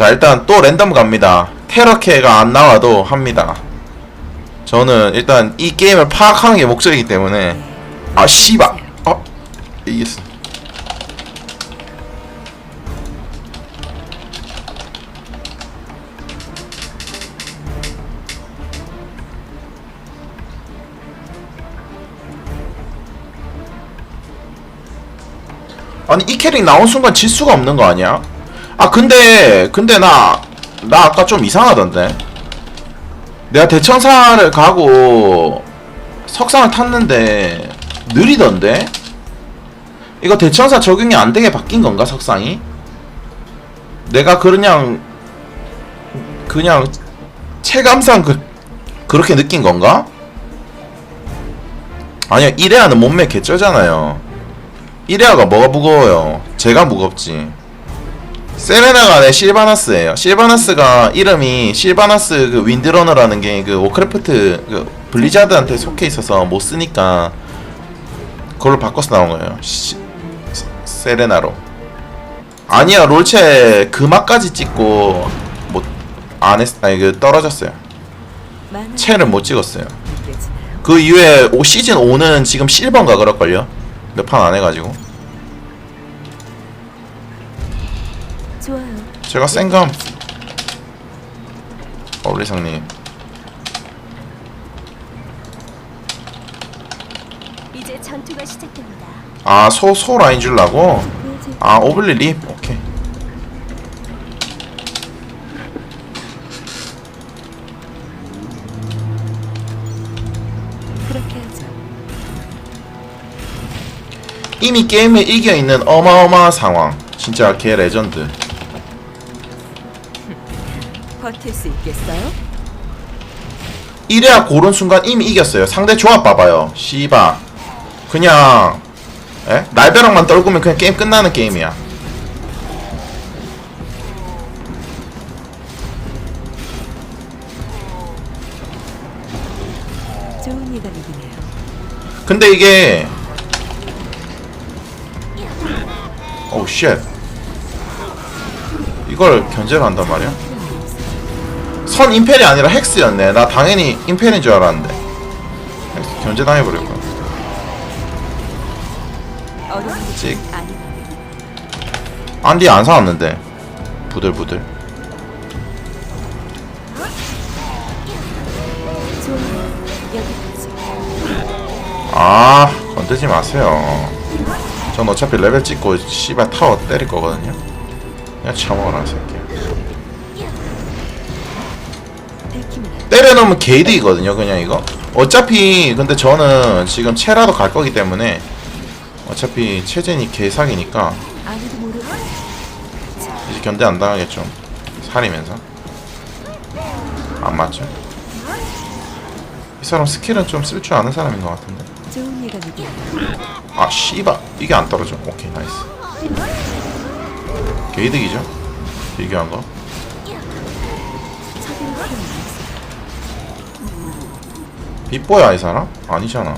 자 일단 또 랜덤 갑니다. 테러케가 안 나와도 합니다. 저는 일단 이 게임을 파악하는 게 목적이기 때문에. 아 씨발. 어? 이겼어. 아니 이 캐릭 나온 순간 질 수가 없는 거 아니야? 아 근데 근데 나 나 아까 좀 이상하던데. 내가 대천사를 가고 석상을 탔는데 느리던데? 이거 대천사 적용이 안 되게 바뀐 건가 석상이? 내가 그냥 그냥 체감상 그 그렇게 느낀 건가? 아니야 이레아는 몸매 개쩌잖아요. 이레아가 뭐가 무거워요? 제가 무겁지 세레나가 내 실바나스예요. 실바나스가 이름이 실바나스 그 윈드러너라는 게 그 워크래프트 그 블리자드한테 속해 있어서 못 쓰니까 그걸로 바꿔서 나온 거예요. 시, 세레나로. 아니야 롤체 그 막까지 찍고 못안 했, 아니 그 떨어졌어요. 채를 못 찍었어요. 그 이후에 오, 시즌 5는 지금 실버인가 그럴걸요? 몇 판 안 해가지고. 제가 센감 어리상님. 이제 전투가 시작됩니다. 아소 소 라인 줄라고? 이제 아 오블리 립 오케이. 그렇게 하죠. 이미 게임에 이겨 있는 어마어마한 상황. 진짜 개 레전드 버틸 수 있겠어요? 이래야 고른 순간 이미 이겼어요 상대 조합 봐봐요 씨바 그냥 에? 날벼락만 떨구면 그냥 게임 끝나는 게임이야 좋은 예감이네요. 근데 이게 오우 쉣 이걸 견제를 한단 말이야? 선 임펠이 아니라 헥스였네. 나 당연히 임펠인 줄 알았는데. 헥스 견제 당해버렸구나 어려운 찍. 안디 안 사왔는데. 부들부들. 아 건드지 마세요. 전 어차피 레벨 찍고 씨발 타워 때릴 거거든요. 그냥 참아라 새끼 때려놓으면 게이드이거든요 그냥 이거. 어차피 근데 저는 지금 체라도 갈 거기 때문에 어차피 체젠이 개사기니까 이제 견제 안 당하겠죠. 살이면서. 안 맞죠. 이 사람 스킬은 좀 쓸 줄 아는 사람인 것 같은데. 아 씨바 이게 안 떨어져. 오케이 나이스. 게이득이죠? 비교한 거 빅보야 이 사람? 아니잖아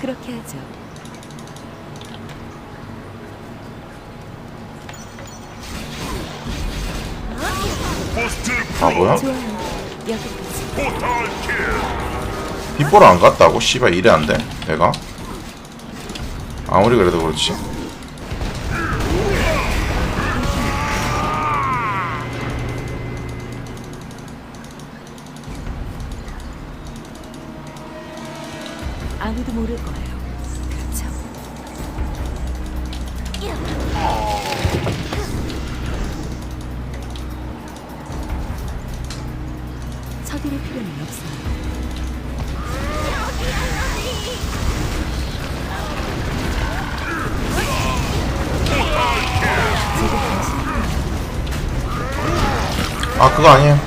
그렇게 하죠. 아 뭐야? 좋아요. 여기까지. 빅보를 안 갔다고? 씨발 이래 안 돼? 내가? 아무리 그래도 그렇지 그거 아니에요.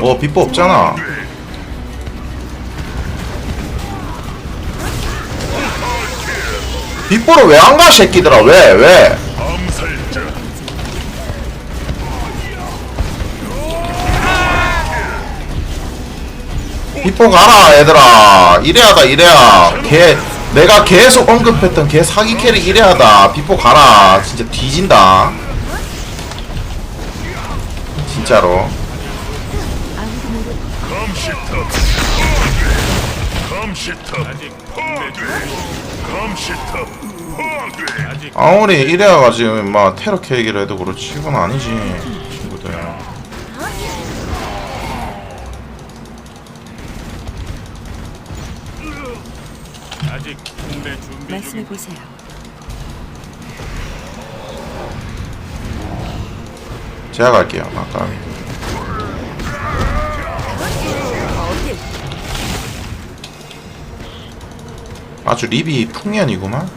뭐 빅보 없잖아. 빅보를 왜 안 가 새끼들아? 왜? 왜? 빗보 가라 얘들아. 이래하다 이래야. 걔 내가 계속 언급했던 걔 사기 캐릭 이래하다. 빗보 가라. 진짜 뒤진다. 진짜로. 아무리 이래야가 지금 막 테러 캐릭이라 해도 그렇지. 이건 아니지 친구들 아직 군대 준비 말씀해 보세요. 제가 갈게요 아까 어딜 아주 립이 풍년이구만.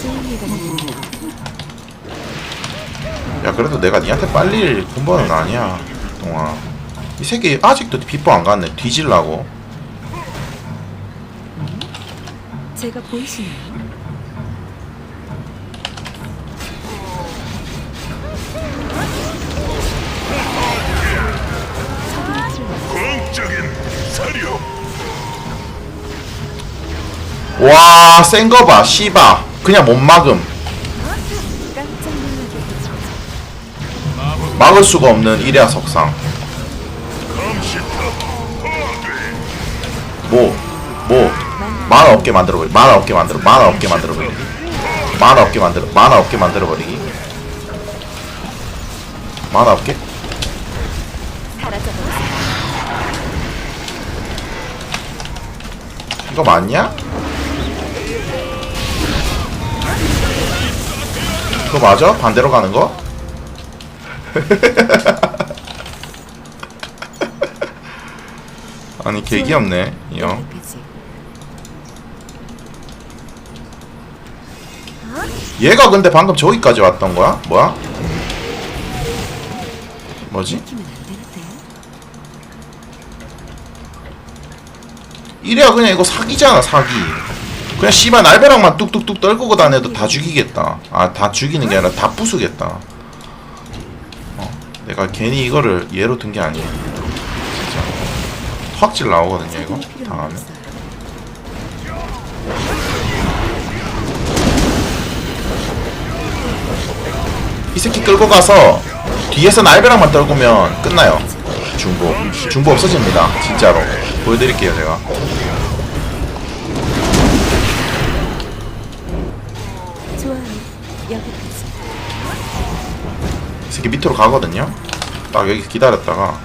조용히 야 그래도 내가 니한테 빨리 군번은 아니야 동아. 이 새끼 아직도 빗보 안 갔네 뒤질라고 제가 보이시나요? 광적인 사료. 와 센 거 봐 씨바. 그냥 못 막음. 깜짝 놀라게 막을 수가 없는 이레아 석상 만화 없게 만들어버리, 만화 없게 만들어, 만화 없게 만들어버리기. 만화 없게 만들어, 만화 없게 만들어버리기. 만화 없게? 이거 맞냐? 이거 맞아? 반대로 가는 거? 아니 개 귀엽네 이 형. 여기까지. 얘가 근데 방금 저기까지 왔던 거야? 뭐야? 뭐지? 안 되는데요? 이래야 그냥 이거 사기잖아 사기 그냥 씨발 날벼락만 뚝뚝뚝 떨구고 다녀도 다 죽이겠다 아 다 죽이는 게 아니라 다 부수겠다 어, 내가 괜히 이거를 예로 든게 진짜 확질 나오거든요 이거 당하면 이 새끼 끌고 가서 뒤에서 날벼락만 떨구면 끝나요 중보 중보 없어집니다 진짜로 보여드릴게요 제가. 이 새끼 밑으로 가거든요 딱 여기 기다렸다가.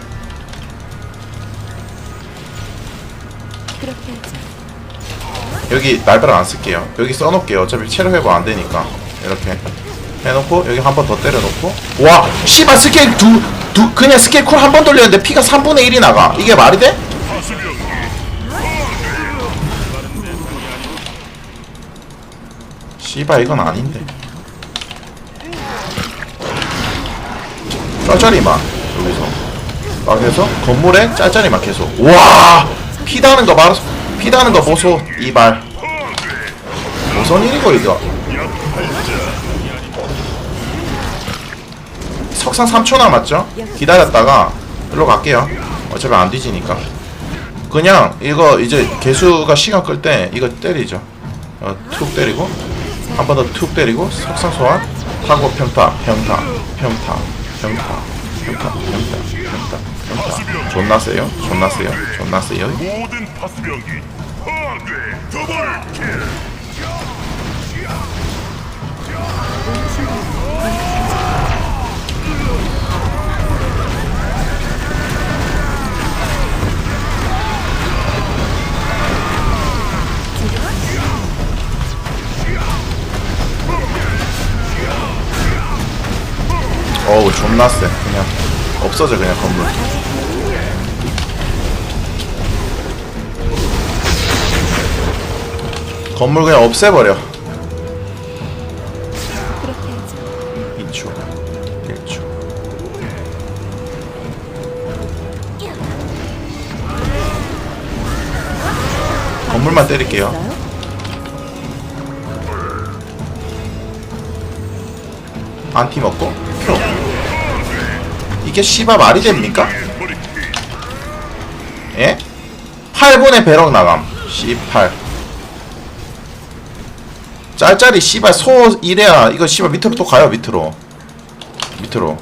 여기 날벼락 안 쓸게요. 여기 써놓을게요. 어차피 체력 회복 안 되니까. 이렇게 해놓고 여기 한 번 더 때려놓고. 와 씨발 스케일 두, 두 그냥 스케일 쿨한 번 돌렸는데 피가 3분의 1이 나가. 이게 말이 돼? 씨발 이건 아닌데. 짤짤이만 여기서. 막 해서 건물에 짤짤이만 계속. 와! 피다는 거 말아 피다는 거 보소 이발. 무슨 일이고 이거 석상 3초 남았죠? 기다렸다가 일로 갈게요. 어차피 안 뒤지니까. 그냥 이거 이제 개수가 시간 끌 때 이거 때리죠. 어, 툭 때리고 한 번 더 툭 때리고 석상 소환. 타고 평타 평타 평타 평타 평타 평타 평타 평타. 존나 세요? 존나 세요? 존나 세요? 모든 파수병기 파괴 더블 킬 어우 존나 세 그냥 없어져 그냥 건물. 건물 그냥 없애버려. 그렇게 하죠. 2초. 1초. 건물만 때릴게요? 안티 먹고? 큐 이게 씨바 말이 됩니까? 예? 8분의 배럭 나감. C8 짤짤이 씨발 소 이래야 이거 씨발 밑으로 또 가요 밑으로. 밑으로.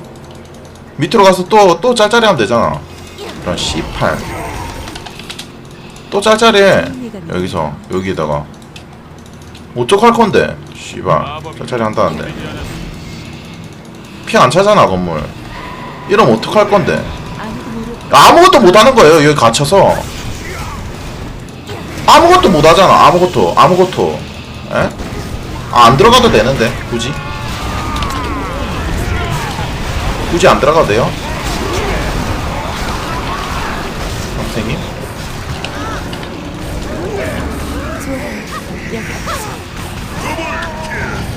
밑으로 가서 또또 짤짤이 하면 되잖아. 이런 C8 또 짤짤해. 여기서 여기에다가. 어떡할 건데 씨발. 짤짤이 한다는데. 피 안 차잖아 건물 이러면 어떡할 건데? 아무것도 못 하는 거예요 여기 갇혀서. 아무것도 못 하잖아 아무것도 아무것도. 에? 아, 안 들어가도 되는데 굳이? 굳이 안 들어가도 돼요? 선생님.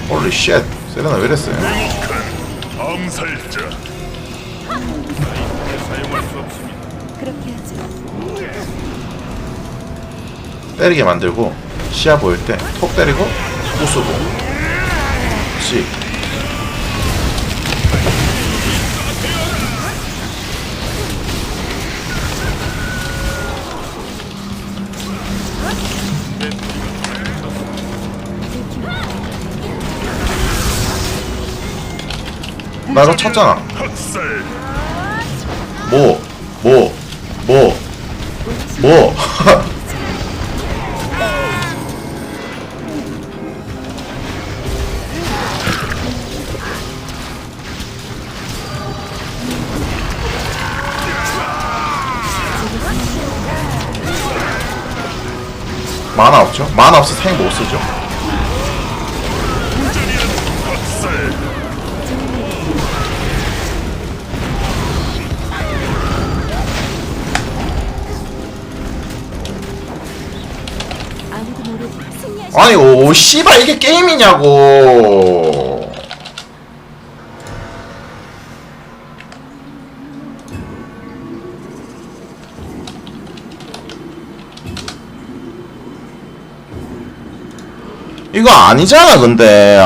홀리 쉣 세레나 왜 이랬어요? 암살자 사용할 수 없습니다. 그렇게 하죠. 때리게 만들고 시야 보일 때 톡 때리고 부수고 씩 나 이거 쳤잖아 학살 뭐, 뭐, 뭐, 뭐. 만화 없죠? 만화 없어 생못 쓰죠. 아니, 오, 씨발, 이게 게임이냐고. 이거 아니잖아, 근데.